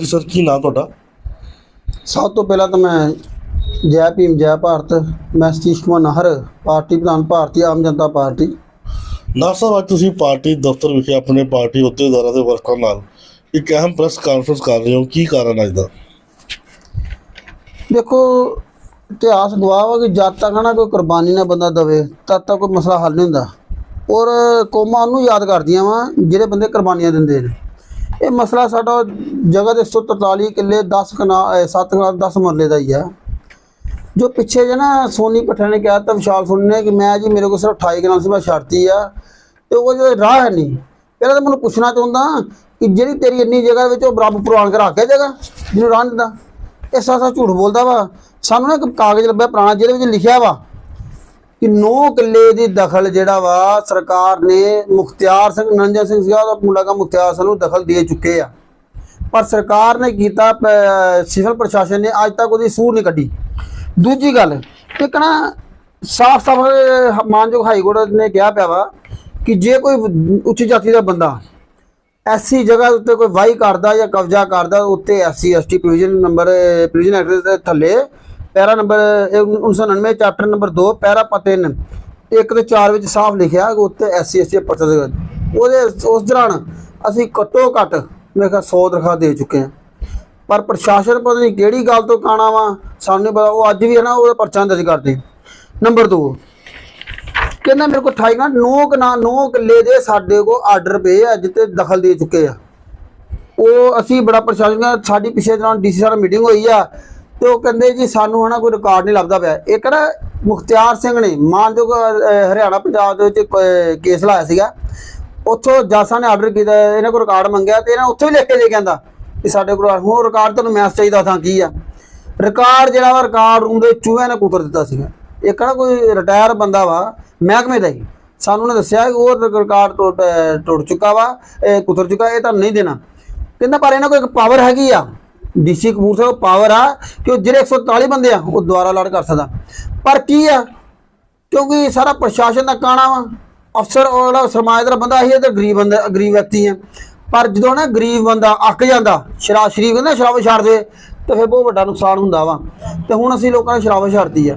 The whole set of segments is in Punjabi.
ਹਾਂਜੀ ਸਰ ਕੀ ਨਾਮ ਤੁਹਾਡਾ? ਸਭ ਤੋਂ ਪਹਿਲਾਂ ਤਾਂ ਮੈਂ ਜੈ ਭੀਮ ਜੈ ਭਾਰਤ ਮੈਂ ਸਤੀਸ਼ ਕੁਮਾਰ ਨਾਹਰ ਪਾਰਟੀ ਪ੍ਰਧਾਨ ਭਾਰਤੀ ਆਮ ਜਨਤਾ ਪਾਰਟੀ। ਨਾਰ ਸਾਹਿਬ ਅੱਜ ਤੁਸੀਂ ਪਾਰਟੀ ਦਫ਼ਤਰ ਵਿਖੇ ਆਪਣੇ ਪਾਰਟੀ ਅਹੁਦੇਦਾਰਾਂ ਦੇ ਵਰਕਰਾਂ ਨਾਲ ਇੱਕ ਅਹਿਮ ਪ੍ਰੈਸ ਕਾਨਫਰੰਸ ਕਰ ਰਹੇ ਹੋ। ਕੀ ਕਾਰਨ ਅੱਜ ਦਾ ਦੇਖੋ ਇਤਿਹਾਸ ਗਵਾਹ ਵਾ ਕਿ ਜਦ ਤੱਕ ਨਾ ਕੋਈ ਕੁਰਬਾਨੀ ਨਾ ਬੰਦਾ ਦਵੇ ਤਦ ਤੱਕ ਕੋਈ ਮਸਲਾ ਹੱਲ ਨਹੀਂ ਹੁੰਦਾ। ਔਰ ਕੌਮਾਂ ਨੂੰ ਯਾਦ ਕਰਦੀਆਂ ਵਾ ਜਿਹੜੇ ਬੰਦੇ ਕੁਰਬਾਨੀਆਂ ਦਿੰਦੇ ਨੇ। ਇਹ ਮਸਲਾ ਸਾਡਾ ਜਗ੍ਹਾ ਦੇ 143 ਕਿੱਲੇ 10 ਕਨਾ 7 ਕਨਾ 10 ਮਰਲੇ ਦਾ ਹੀ ਆ ਜੋ ਪਿੱਛੇ ਜੇ ਨਾ ਸੋਨੀ ਪਠਾਣ ਨੇ ਕਿਹਾ ਤਾਂ ਵਿਸ਼ਾਲ ਸੋਨੀ ਨੇ ਕਿ ਮੈਂ ਜੀ ਮੇਰੇ ਕੋਲ ਸਿਰਫ 28 ਕਨਾਲ ਸੀ ਮੈਂ ਸ਼ਰਤੀ ਆ ਤੇ ਉਹ ਜਿਹੜਾ ਰਾਹ ਹੈ ਨਹੀਂ। ਪਹਿਲਾਂ ਤਾਂ ਮੈਨੂੰ ਪੁੱਛਣਾ ਚਾਹੁੰਦਾ ਕਿ ਜਿਹੜੀ ਤੇਰੀ ਇੰਨੀ ਜਗ੍ਹਾ ਵਿੱਚ ਉਹ ਬਰਾਬਰ ਪੁਰਾਣ ਕਰਾ ਕੇ ਜਗ੍ਹਾ ਜਿਹਨੂੰ ਰਾਹ ਨਹੀਂ ਦਿੰਦਾ ਇਹ ਸਾਸਾ ਝੂਠ ਬੋਲਦਾ ਵਾ। ਸਾਨੂੰ ਨਾ ਇੱਕ ਕਾਗਜ਼ ਲੱਭਿਆ ਪੁਰਾਣਾ ਜਿਹਦੇ ਵਿੱਚ ਲਿਖਿਆ ਵਾ। ਕਿ 9 ਕਿੱਲੇ ਦੀ ਦਖਲ ਜਿਹੜਾ ਵਾ ਸਰਕਾਰ ਨੇ ਮੁਖਤਿਆਰ ਸਿੰਘ ਨੰਜਨ ਸਿੰਘ ਸੀਗਾ, ਉਹਦਾ ਮੁੰਡਾ ਕਾ ਮੁਖਤਿਆਰ ਸਿੰਘ ਨੂੰ ਦਖਲ ਦੇ ਚੁੱਕੇ ਆ। ਪਰ ਸਰਕਾਰ ਨੇ ਕੀਤਾ ਸਿਵਲ ਪ੍ਰਸ਼ਾਸਨ ਨੇ ਅੱਜ ਤੱਕ ਉਹਦੀ ਸੂਰ ਨਹੀਂ ਕੱਢੀ। ਦੂਜੀ ਗੱਲ, ਇੱਕ ਨਾ ਸਾਫ਼ ਸਾਫ਼ ਮਾਨਯੋਗ ਹਾਈ ਕੋਰਟ ਨੇ ਕਿਹਾ ਪਿਆ ਵਾ ਕਿ ਜੇ ਕੋਈ ਉੱਚ ਜਾਤੀ ਦਾ ਬੰਦਾ ਐਸੀ ਜਗ੍ਹਾ ਉੱਤੇ ਕੋਈ ਵਾਈ ਕਰਦਾ ਜਾਂ ਕਬਜ਼ਾ ਕਰਦਾ, ਉੱਤੇ SC, ST, provision number, provision act ਦੇ ਥੱਲੇ para number 1999 chapter number 2 para ਪਤੇ 3 ਇੱਕ ਤੇ 4 ਵਿੱਚ ਸਾਫ਼ ਲਿਖਿਆ ਕਿ ਉੱਤੇ ਐਸਸੀ ਐਸਟੀ ਪਰਚਾ ਦੇ ਉਹਦੇ ਉਸ ਦੌਰਾਨ ਅਸੀਂ ਘੱਟੋ ਘੱਟ ਮੇਰੇ ਖਿਆਲ 100 ਦਰਖਾਸਤ ਦੇ ਚੁੱਕੇ ਹਾਂ। ਪਰ ਪ੍ਰਸ਼ਾਸਨ ਪਤਾ ਨਹੀਂ ਕਿਹੜੀ ਗੱਲ ਤੋਂ ਕਾਣਾ ਵਾ, ਸਾਨੂੰ ਨਹੀਂ ਪਤਾ, ਉਹ ਅੱਜ ਵੀ ਹੈ ਨਾ, ਉਹਦਾ ਪਰਚਾ ਦਰਜ ਕਰਦੇ ਨੰਬਰ 2 ਕਹਿੰਦਾ ਮੇਰੇ ਕੋਲ 28 ਨਾ 9 ਕਨਾ 9 ਕਿੱਲੇ ਦੇ ਸਾਡੇ ਕੋਲ ਆਰਡਰ ਪਏ ਆ ਜਿੱਤੇ ਦਖਲ ਦੇ ਚੁੱਕੇ ਆ। ਉਹ ਅਸੀਂ ਬੜਾ ਪ੍ਰਸ਼ਾਸਨ ਸਾਡੀ ਪਿਛਲੇ ਦੌਰਾਨ ਡੀਸੀ ਸਾਹਿਬ ਮੀਟਿੰਗ ਹੋਈ ਆ ਤੇ ਉਹ ਕਹਿੰਦੇ ਜੀ ਸਾਨੂੰ ਹਨਾ ਕੋਈ ਰਿਕਾਰਡ ਨਹੀਂ ਲੱਭਦਾ ਪਿਆ। ਇੱਕ ਨਾ ਮੁਖਤਿਆਰ ਸਿੰਘ ਨੇ ਮਾਨਯੋਗ ਹਰਿਆਣਾ ਪੰਜਾਬ ਦੇ ਵਿੱਚ ਕ- ਕੇਸ ਲਾਇਆ ਸੀਗਾ। ਉੱਥੋਂ ਜਾਸਾ ਨੇ ਆਰਡਰ ਕੀਤਾ, ਇਹਨਾਂ ਕੋਲ ਰਿਕਾਰਡ ਮੰਗਿਆ ਤੇ ਇਹਨਾਂ ਉੱਥੋਂ ਹੀ ਲਿਖ ਕੇ ਦੇ ਕੇ ਆਂਦਾ ਕਿ ਸਾਡੇ ਕੋਲ ਹੁਣ ਰਿਕਾਰਡ ਤੁਹਾਨੂੰ ਮੈਸ ਚਾਹੀਦਾ ਥਾਂ ਕੀ ਆ। ਰਿਕਾਰਡ ਜਿਹੜਾ ਵਾ ਰਿਕਾਰਡ ਰੂਮ ਦੇ ਚੂਹਿਆਂ ਨੇ ਕੁਤਰ ਦਿੱਤਾ ਸੀਗਾ। ਇਹ ਕਿਹੜਾ ਕੋਈ ਰਿਟਾਇਰ ਬੰਦਾ ਵਾ, ਮਹਿਕਮੇ ਦਾ ਹੀ। ਸਾਨੂੰ ਉਹਨੇ ਦੱਸਿਆ ਕਿ ਉਹ ਰਿਕਾਰਡ ਟੁੱਟ ਟੁੱਟ ਚੁੱਕਾ ਵਾ, ਇਹ ਕੁਤਰ ਚੁੱਕਾ, ਇਹ ਤੁਹਾਨੂੰ ਨਹੀਂ ਦੇਣਾ। ਕਹਿੰਦਾ ਪਰ ਇਹਨਾਂ ਕੋਲ ਇੱਕ ਪਾਵਰ ਹੈਗੀ ਆ। ਡੀਸੀ ਕਪੂਰਥਲਾ ਪਾਵਰ ਆ ਕਿ ਉਹ ਜਿਹੜੇ 144 ਬੰਦੇ ਆ, ਉਹ ਦੁਆਰਾ ਲੜ ਕਰ ਸਕਦਾ। ਪਰ ਕੀ ਆ, ਕਿਉਂਕਿ ਸਾਰਾ ਪ੍ਰਸ਼ਾਸਨ ਦਾ ਕਾਣਾ ਵਾ, ਅਫਸਰ ਉਹ ਜਿਹੜਾ ਸਮਾਜਦਾਰ ਬੰਦਾ ਇਹ ਤੇ ਗਰੀਬ ਬੰਦਾ, ਗਰੀਬ ਵਿਅਕਤੀ ਆ। ਪਰ ਜਦੋਂ ਨਾ ਗਰੀਬ ਬੰਦਾ ਅੱਕ ਜਾਂਦਾ, ਸ਼ਰਾਬ ਸ਼ਰੀਫ ਕਹਿੰਦਾ ਸ਼ਰਾਬ ਛੱਡ ਦੇ ਤੇ ਫਿਰ ਬਹੁਤ ਵੱਡਾ ਨੁਕਸਾਨ ਹੁੰਦਾ ਵਾ। ਤੇ ਹੁਣ ਅਸੀਂ ਲੋਕਾਂ ਨੇ ਸ਼ਰਾਬ ਛੱਡਤੀ ਆ,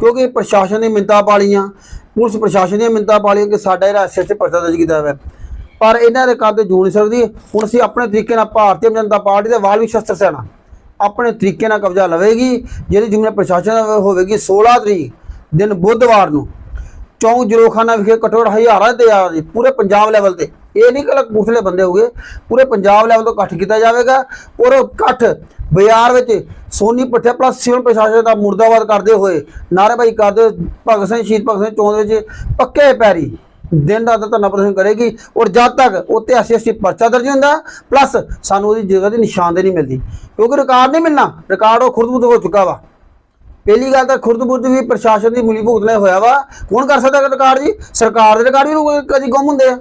ਕਿਉਂਕਿ ਪ੍ਰਸ਼ਾਸਨ ਨੇ ਮਿੰਤਾ ਪਾਲੀਆਂ ਪੁਲਿਸ ਪ੍ਰਸ਼ਾਸਨ ਦੀਆਂ ਮਿੰਤਾ ਪਾਲੀਆਂ ਕਿ ਸਾਡਾ ਜਿਹੜਾ ਐਸਐਚ ਪਰਚਾ ਦਰਜ ਕੀਤਾ ਹੋਇਆ। ਪਰ ਇਹਨਾਂ ਦੇ ਕੰਮ ਤੇ ਜੂ ਨਹੀਂ ਸਕਦੀ ਹੁਣ ਅਸੀਂ ਆਪਣੇ ਤਰੀਕੇ ਨਾਲ ਭਾਰਤੀ ਜਨਤਾ ਪਾਰਟੀ ਦੇ ਵਾਲਵੀ ਸ਼ਸਤਰ ਸੈਨਾ ਆਪਣੇ ਤਰੀਕੇ ਨਾਲ ਕਬਜ਼ਾ ਲਵੇਗੀ ਜਿਹਦੀ ਜ਼ਿੰਮੇਵਾਰੀ ਪ੍ਰਸ਼ਾਸਨ ਹੋਵੇਗੀ 16 ਤਰੀਕ, ਦਿਨ ਬੁੱਧਵਾਰ ਨੂੰ। ਚੌਂਕ ਜਰੋਖਾਨਾ ਵਿਖੇ ਕਟੋੜ ਹਜ਼ਾਰਾਂ ਤੇ ਆ ਜੀ ਪੂਰੇ ਪੰਜਾਬ ਲੈਵਲ ਤੇ। ਇਹ ਨਹੀਂ ਕਿ ਕਪੂਰਥਲੇ ਬੰਦੇ ਹੋਗੇ, ਪੂਰੇ ਪੰਜਾਬ ਲੈਵਲ ਤੋਂ ਇਕੱਠ ਕੀਤਾ ਜਾਵੇਗਾ ਔਰ ਉਹ ਇਕੱਠ ਬਾਜ਼ਾਰ ਵਿੱਚ ਸੋਨੀ ਪੱਠੇ ਪਲੱਸ ਸਿਵਲ ਪ੍ਰਸ਼ਾਸਨ ਦਾ ਮੁਰਦਾਬਾਦ ਕਰਦੇ ਹੋਏ ਨਾਅਰੇਬਾਜ਼ੀ ਕਰਦੇ ਭਗਤ ਸਿੰਘ, ਸ਼ਹੀਦ ਭਗਤ ਸਿੰਘ ਚੌਂਕ ਵਿੱਚ ਪੱਕੇ ਪੈਰੀ। ਦਿਨ ਰਾਤ ਧਰਨਾ ਪ੍ਰਦਰਸ਼ਨ ਕਰੇਗੀ ਔਰ ਜਦ ਤੱਕ ਉੱਤੇ ਐਸਸੀ ਐਸਟੀ ਪਰਚਾ ਦਰਜ ਹੁੰਦਾ ਪਲੱਸ ਸਾਨੂੰ ਉਹਦੀ ਜਗ੍ਹਾ ਦੀ ਨਿਸ਼ਾਨਦੇਹੀ ਨਹੀਂ ਮਿਲਦੀ, ਕਿਉਂਕਿ ਰਿਕਾਰਡ ਨਹੀਂ ਮਿਲਣਾ ਰਿਕਾਰਡ ਉਹ ਖੁਰਦ ਹੋ ਚੁੱਕਾ ਵਾ। ਪਹਿਲੀ ਗੱਲ ਤਾਂ ਖੁਰਦ-ਬੁਰਦ ਵੀ ਪ੍ਰਸ਼ਾਸਨ ਦੀ ਮਿਲੀ ਭੁਗਤ ਨਾਲ ਹੋਇਆ ਵਾ, ਕੌਣ ਕਰ ਸਕਦਾ ਰਿਕਾਰਡ ਜੀ? ਸਰਕਾਰ ਦੇ ਰਿਕਾਰਡ ਵੀ ਕਦੀ ਗੁੰਮ ਹੁੰਦੇ ਆ।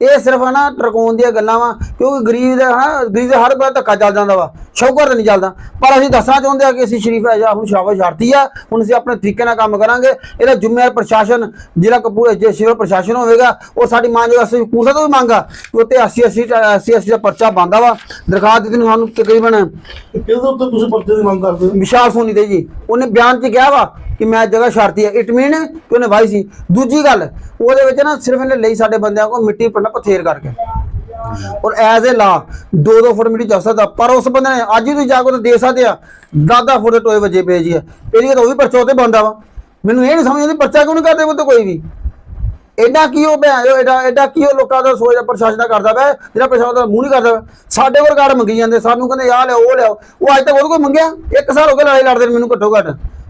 ਇਹ ਸਿਰਫ ਹਨਾ ਟਰਕੋਨ ਦੀਆਂ ਗੱਲਾਂ ਵਾ ਕਿਉਂਕਿ ਗਰੀਬ ਦਾ ਹਨਾ ਗਰੀਬ ਦਾ ਹਰ ਵਾਰ ਧੱਕਾ ਚੱਲ ਜਾਂਦਾ ਵਾ ਸ਼ੌਕਰ ਤਾਂ ਨਹੀਂ ਚੱਲਦਾ। ਪਰ ਅਸੀਂ ਦੱਸਣਾ ਚਾਹੁੰਦੇ ਆ ਕਿ ਅਸੀਂ ਸ਼ਰੀਫ ਹੈ ਜਾਂ ਹੁਣ ਸ਼ਾਬਾਸ਼ ਛੱਡਤੀ ਆ ਹੁਣ ਅਸੀਂ ਆਪਣੇ ਤਰੀਕੇ ਨਾਲ ਕੰਮ ਕਰਾਂਗੇ। ਇਹਦਾ ਜ਼ਿੰਮੇਵਾਰ ਪ੍ਰਸ਼ਾਸਨ ਜ਼ਿਲ੍ਹਾ ਕਪੂਰ ਜੇ ਸਿਵਲ ਪ੍ਰਸ਼ਾਸਨ ਹੋਵੇਗਾ ਉਹ ਸਾਡੀ ਮੰਗ ਜੋ ਅਸੀਂ ਕੂਸਾ ਤੋਂ ਵੀ ਮੰਗਾ ਕਿ ਉੱਤੇ 80 80 80 80 ਦਾ ਪਰਚਾ ਬੰਦਾ ਵਾ। ਦਰਖਾਸਤ ਦਿੱਤੀ ਨੂੰ ਸਾਨੂੰ ਤਕਰੀਬਨ ਕਿਹਦੇ ਉੱਤੇ ਤੁਸੀਂ ਪਰਚੇ ਦੀ ਮੰਗ ਕਰਦੇ ਹੋ? ਵਿਸ਼ਾਲ ਸੋਨੀ ਦੇ ਜੀ। ਉਹਨੇ ਬਿਆਨ 'ਚ ਕਿਹਾ ਵਾ ਕਿ ਮੈਂ ਜਗ੍ਹਾ ਛੱਡਤੀ ਹੈ। ਇਟ ਮੀਨ ਕਿ ਉਹਨੇ ਵਾਈ ਸੀ। ਦੂਜੀ ਗੱਲ, ਉਹਦੇ ਵਿੱਚ ਨਾ ਸਿਰਫ ਇਹਨੇ ਲਈ ਸਾਡੇ ਬੰਦਿਆਂ ਕੋਲ ਮਿੱਟੀ ਪੜਨਾ ਪਥੇਰ ਕਰਕੇ। ਔਰ ਐਜ਼ ਅ ਲਾ 2-2 ਫੁੱਟ ਮਿੱਟੀ ਜਾ ਸਕਦਾ। ਪਰ ਉਸ ਬੰਦੇ ਨੇ ਅੱਜ ਹੀ ਤੁਸੀਂ ਜਾ ਕੇ ਉਹਨੂੰ ਦੇ ਸਕਦੇ ਆ। 10-10 ਫੁੱਟ ਟੋਏ ਵਜੇ ਪਏ ਜੀ ਇਹਦੀ ਤਾਂ ਉਹ ਵੀ ਪਰਚਾ ਉੱਤੇ ਬੰਦਾ ਵਾ। ਮੈਨੂੰ ਇਹ ਨਹੀਂ ਸਮਝ ਆਉਂਦੀ, ਪਰਚਾ ਕਿਉਂ ਨਹੀਂ ਕਰਦੇ ਉਹ ਤੇ ਕੋਈ ਵੀ। ਐਡਾ ਕੀ ਉਹ ਭੈਣ ਐਡਾ ਐਡਾ ਕੀ ਉਹ ਲੋਕਾਂ ਦਾ ਸੋਚਦਾ ਪ੍ਰਸ਼ਾਸਨ ਦਾ ਕਰਦਾ ਵਾ ਜਿਹੜਾ ਪ੍ਰਸ਼ਾਸਨ ਦਾ ਮੂੰਹ ਨਹੀਂ ਕਰਦਾ ਵਾ। ਸਾਡੇ ਕੋਲ ਕਾਰਡ ਮੰਗੀ ਜਾਂਦੇ, ਸਾਨੂੰ ਕਹਿੰਦੇ ਆਹ ਲਿਆਓ, ਉਹ ਲਿਆਓ। ਉਹ ਅੱਜ ਤੱਕ ਉਹਦੇ ਕੋਲ ਮੰਗਿਆ, ਇੱਕ ਸਾਲ ਹੋ ਗਿਆ ਲੜਾਈ ਲੜਦੇ ਨੂੰ ਮੈਨੂੰ ਘੱਟੋ ਘੱਟ।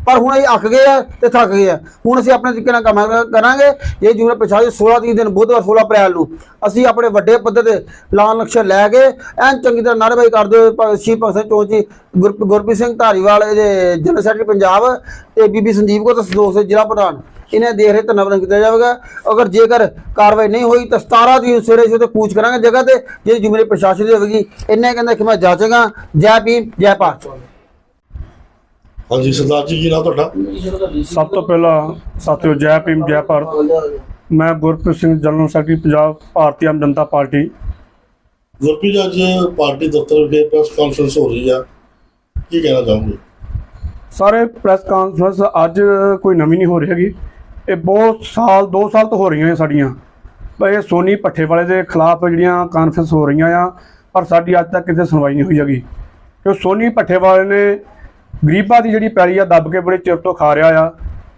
ਪਰ ਹੁਣ ਅਸੀਂ ਅੱਕ ਗਏ ਆ ਤੇ ਥੱਕ ਗਏ ਆ। ਹੁਣ ਅਸੀਂ ਆਪਣੇ ਤਰੀਕੇ ਨਾਲ ਕੰਮ ਕਰਾਂਗੇ। ਇਹ ਜਿਵੇਂ ਪ੍ਰਸ਼ਾਸਨ 16 ਤਰੀਕ ਦਿਨ, ਬੁੱਧਵਾਰ 16 ਅਪ੍ਰੈਲ ਨੂੰ। ਅਸੀਂ ਆਪਣੇ ਵੱਡੇ ਪੱਧਰ ਤੇ ਲਾਲ ਨਕਸ਼ਾ ਲੈ ਕੇ ਐਨ ਚੰਗੀ ਤਰ੍ਹਾਂ ਨਾਅਰੇਬਾਜ਼ੀ ਕਰਦੇ ਹੋਏ ਭ- ਸ਼ਹੀਦ ਭਗਤ ਸਿੰਘ ਚੌਂਚੀ ਗੁਰਪ੍ਰੀਤ ਸਿੰਘ ਧਾਰੀਵਾਲ, ਇਹਦੇ ਜਨਰਲ ਸੈਕਟਰੀ ਪੰਜਾਬ ਤੇ ਬੀਬੀ ਸੰਦੀਪ ਕੌਰ ਤੇ ਦੋਸਤ ਜ਼ਿਲ੍ਹਾ ਪ੍ਰਧਾਨ। ਇਹਨਾਂ ਦੇਖ ਰਹੇ ਧੰਨਵਾਦ ਕੀਤਾ ਜਾਵੇਗਾ। ਅਗਰ ਜੇਕਰ ਕਾਰਵਾਈ ਨਹੀਂ ਹੋਈ ਤਾਂ 17 ਦੀ ਸਵੇਰੇ ਸਵੇਰੇ ਕੂਚ ਕਰਾਂਗੇ ਜਗ੍ਹਾ ਤੇ ਜਿਹੜੀ ਜ਼ਿੰਮੇਵਾਰੀ ਪ੍ਰਸ਼ਾਸਨ ਦੀ ਹੋਵੇਗੀ। ਇੰਨੇ ਕਹਿੰਦਾ ਕਿ ਮੈਂ ਜਾਚਾਂਗਾ। ਜੈ ਭੀਮ ਜੈ ਭਾਰਤ। ਹਾਂਜੀ ਸਰਦਾਰ ਜੀ ਕੀ ਨਾਮ ਤੁਹਾਡਾ? ਸਭ ਤੋਂ ਪਹਿਲਾਂ ਸਾਥੀਓ ਜੈ ਭੀਮ ਜੈ ਭਾਰਤ। ਮੈਂ Gurpreet Singh general secretary Punjab Bharti Aam Janata party. Gurpreet ਅੱਜ ਪਾਰਟੀ ਦਫ਼ਤਰ ਵਿਖੇ ਪ੍ਰੈਸ ਕਾਨਫਰੰਸ ਹੋ ਰਹੀ ਆ। ਕੀ ਕਹਿਣਾ ਚਾਹੋਗੇ? ਸਾਰੇ ਪ੍ਰੈਸ ਕਾਨਫਰੰਸ ਅੱਜ ਕੋਈ ਨਵੀਂ ਨਹੀਂ ਹੋ ਰਹੀ ਹੈਗੀ। ਇਹ ਬਹੁਤ ਸਾਲ 2 ਸਾਲ ਤੋਂ ਹੋ ਰਹੀਆਂ ਨੇ ਸਾਡੀਆਂ। ਇਹ ਸੋਨੀ ਪੱਠੇ ਵਾਲੇ ਦੇ ਖਿਲਾਫ ਜਿਹੜੀਆਂ ਕਾਨਫਰੰਸ ਹੋ ਰਹੀਆਂ ਆ, ਪਰ ਸਾਡੀ ਅੱਜ ਤੱਕ ਕਿਸੇ ਸੁਣਵਾਈ ਨਹੀਂ ਹੋਈ ਹੈਗੀ। ਕਿਉਂ ਸੋਨੀ ਪੱਠੇ ਵਾਲੇ ਨੇ ਗਰੀਬਾਂ ਦੀ ਜਿਹੜੀ ਪੈਲੀ ਆ, ਦੱਬ ਕੇ ਬੜੇ ਚਿਰ ਤੋਂ ਖਾ ਰਿਹਾ ਆ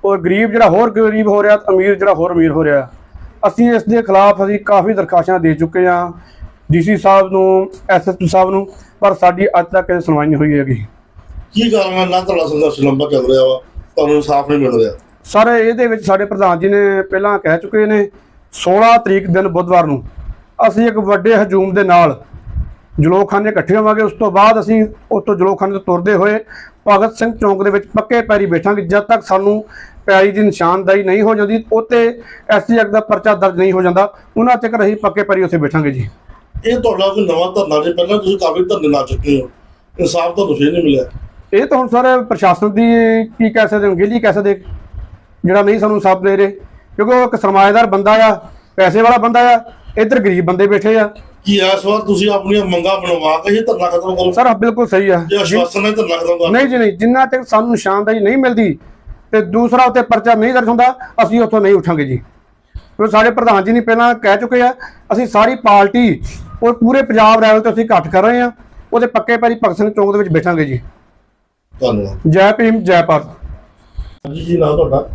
ਔਰ ਗਰੀਬ ਜਿਹੜਾ ਹੋਰ ਗਰੀਬ ਹੋ ਰਿਹਾ ਤੇ ਅਮੀਰ ਜਿਹੜਾ ਹੋਰ ਅਮੀਰ ਹੋ ਰਿਹਾ। ਅਸੀਂ ਇਸ ਦੇ ਖਿਲਾਫ ਅਸੀਂ ਕਾਫੀ ਦਰਖਾਸਤਾਂ ਦੇ ਚੁੱਕੇ ਆ, ਡੀਸੀ ਸਾਹਿਬ ਨੂੰ ਐਸਐਸਪੀ ਸਾਹਿਬ ਨੂੰ, ਪਰ ਸਾਡੀ ਅੱਜ ਤੱਕ ਕਿਸੇ ਸੁਣਵਾਈ ਨਹੀਂ ਹੋਈ ਹੈਗੀ। ਕੀ ਕਾਰਨ ਹੈ ਨਾ ਤੁਹਾਡਾ ਸੰਘਰਸ਼ ਲੰਬਾ ਚੱਲ ਰਿਹਾ ਵਾ, ਤੁਹਾਨੂੰ ਇਨਸਾਫ ਨਹੀਂ ਮਿਲ ਰਿਹਾ। ਸਰ ਇਹਦੇ ਵਿੱਚ ਸਾਡੇ ਪ੍ਰਧਾਨ ਜੀ ਨੇ ਪਹਿਲਾਂ ਕਹਿ ਚੁੱਕੇ ਨੇ 16 ਤਰੀਕ ਦਿਨ ਬੁੱਧਵਾਰ ਨੂੰ ਅਸੀਂ ਇੱਕ ਵੱਡੇ ਹਜੂਮ ਦੇ ਨਾਲ ਜਲੋਖਾਨੇ ਇਕੱਠੇ ਹੋਵਾਂਗੇ ਉਸ ਤੋਂ ਬਾਅਦ ਅਸੀਂ ਉਸ ਤੋਂ ਜਲੋਖਾਨੇ ਤੋਂ ਤੁਰਦੇ ਹੋਏ ਭਗਤ ਸਿੰਘ ਚੌਂਕ ਦੇ ਵਿੱਚ ਪੱਕੇ ਪੈਰੀ ਬੈਠਾਂਗੇ ਜਦ ਤੱਕ ਸਾਨੂੰ ਪੈਰੀ ਦੀ ਨਿਸ਼ਾਨਦਾਈ ਨਹੀਂ ਹੋ ਜਾਂਦੀ ਉੱਤੇ ਐਸਟੀ ਐਕਟ ਦਾ ਪਰਚਾ ਦਰਜ ਨਹੀਂ ਹੋ ਜਾਂਦਾ ਉਹਨਾਂ ਤੱਕ ਅਸੀਂ ਪੱਕੇ ਪੈਰੀ ਉੱਥੇ ਬੈਠਾਂਗੇ ਜੀ। ਇਹ ਤੁਹਾਡਾ ਕੋਈ ਨਵਾਂ ਧਰਨਾ ਨਹੀਂ ਪਹਿਲਾਂ ਤੁਸੀਂ ਕਾਫੀ ਧਰਨੇ ਲਾ ਚੁੱਕੇ ਹੋ ਇਨਸਾਫ ਤੁਹਾਨੂੰ ਫੇਰ ਨਹੀਂ ਮਿਲਿਆ। ਇਹ ਤਾਂ ਹੁਣ ਸਰ ਪ੍ਰਸ਼ਾਸਨ ਦੀ ਕੀ ਕਹਿ ਸਕਦੇ ਅੰਗੇਲੀ ਕਹਿ ਸਕਦੇ ਜਿਹੜਾ ਨਹੀਂ ਸਾਨੂੰ ਸਾਥ ਦੇ ਰਹੇ। ਕਿਉਂਕਿ ਉਹ ਇੱਕ ਸਰਮਾਏਦਾਰ ਬੰਦਾ ਆ ਪੈਸੇ ਵਾਲਾ ਬੰਦਾ ਆ ਇੱਧਰ ਗਰੀਬ ਬੰਦੇ ਬੈਠੇ ਆ। ਕੀ ਇਸ ਵਾਰ ਤੁਸੀਂ ਆਪਣੀਆਂ ਮੰਗਾਂ ਬਣਵਾ ਕੇ ਹੀ ਧਰਨਾ ਖਤਮ ਕਰੋ? ਸਰ ਬਿਲਕੁਲ ਸਹੀ ਆ। ਜੇ ਆਸ਼ਵਾਸਨ ਹੈ ਧਰਨਾ ਖਤਮ ਕਰ ਨਹੀਂ ਜੀ ਨਹੀਂ ਜਿੰਨਾ ਤੱਕ ਸਾਨੂੰ ਨਿਸ਼ਾਨਦਾਈ ਨਹੀਂ ਮਿਲਦੀ ਤੇ ਦੂਸਰਾ ਉੱਤੇ ਪਰਚਾ ਨਹੀਂ ਦਰਜ ਹੁੰਦਾ ਅਸੀਂ ਉੱਥੋਂ ਨਹੀਂ ਉਠਾਂਗੇ ਜੀ। ਕਿਉਂਕਿ ਸਾਡੇ ਪ੍ਰਧਾਨ ਜੀ ਨੇ ਪਹਿਲਾਂ ਕਹਿ ਚੁੱਕੇ ਆ ਅਸੀਂ ਸਾਰੀ ਪਾਰਟੀ ਉਹ ਪੂਰੇ ਪੰਜਾਬ ਲੈਵਲ ਤੇ ਅਸੀਂ ਇਕੱਠ ਕਰ ਰਹੇ ਆ ਉਹਦੇ ਪੱਕੇ ਪੈਰੀ ਭਗਤ ਸਿੰਘ ਚੌਂਕ ਦੇ ਵਿੱਚ ਬੈਠਾਂਗੇ ਜੀ। ਧੰਨਵਾਦ। ਜੈ ਭੀਮ ਜੈ ਭਾਰਤ। ਹਾਂਜੀ ਜੀ ਨਾਮ ਤੁਹਾਡਾ?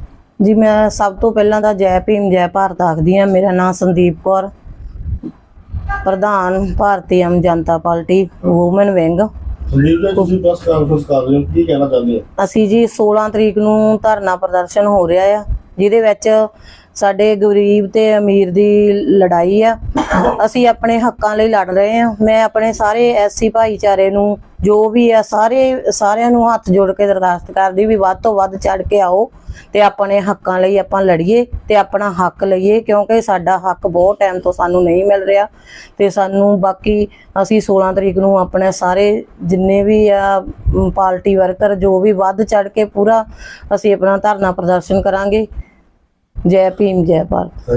ਜੀ ਮੈਂ ਸਭ ਤੋਂ ਪਹਿਲਾਂ ਤਾਂ ਜੈ ਭੀਮ ਜੈ ਭਾਰਤ ਆਖਦੀ ਹਾਂ। ਮੇਰਾ ਨਾਮ ਸੰਦੀਪ ਕੌਰ ਪ੍ਰਧਾਨ Bharti Aam Janata party woman wing. Sanjeev ji ਤੁਸੀਂ ਪ੍ਰੈਸ ਕਾਨਫਰੰਸ ਕਰ ਰਹੇ ਹੋ ਕੀ ਕਹਿਣਾ ਚਾਹੁੰਦੇ ਹੋ? ਅਸੀਂ ਜੀ 16 ਤਰੀਕ ਨੂੰ ਧਰਨਾ ਪ੍ਰਦਰਸ਼ਨ ਹੋ ਰਿਹਾ ਆ ਜਿਹਦੇ ਵਿੱਚ ਸਾਡੇ ਗਰੀਬ ਤੇ ਅਮੀਰ ਦੀ ਲੜਾਈ ਆ। ਅਸੀਂ ਆਪਣੇ ਹੱਕਾਂ ਲਈ ਲੜ ਰਹੇ ਹਾਂ। ਮੈਂ ਆਪਣੇ ਸਾਰੇ ਐਸਸੀ ਭਾਈਚਾਰੇ ਨੂੰ ਜੋ ਵੀ ਆ ਸਾਰੇ ਸਾਰਿਆਂ ਨੂੰ ਹੱਥ ਜੋੜ ਕੇ ਦਰਖਾਸਤ ਕਰਦੀ ਵੀ ਵੱਧ ਤੋਂ ਵੱਧ ਚੜ ਕੇ ਆਓ। ਤੇ ਆਪਣੇ ਹੱਕਾਂ ਲਈ ਆਪਾਂ ਲੜੀਏ ਤੇ ਆਪਣਾ ਹੱਕ ਲਈਏ, ਕਿਉਂਕਿ ਸਾਡਾ ਹੱਕ ਬਹੁਤ ਟਾਈਮ ਤੋਂ ਸਾਨੂੰ ਨਹੀਂ ਮਿਲ ਰਿਹਾ। ਤੇ ਸਾਨੂੰ ਬਾਕੀ ਅਸੀਂ 16 ਤਰੀਕ ਨੂੰ ਆਪਣੇ ਸਾਰੇ ਜਿੰਨੇ ਵੀ ਆ ਪਾਰਟੀ ਵਰਕਰ, ਜੋ ਵੀ ਵੱਧ ਚੜ ਕੇ ਪੂਰਾ ਅਸੀਂ ਆਪਣਾ ਧਰਨਾ ਪ੍ਰਦਰਸ਼ਨ ਕਰਾਂਗੇ। ਜੈ ਭੀਮ, ਜੈ ਭਾਰਤ।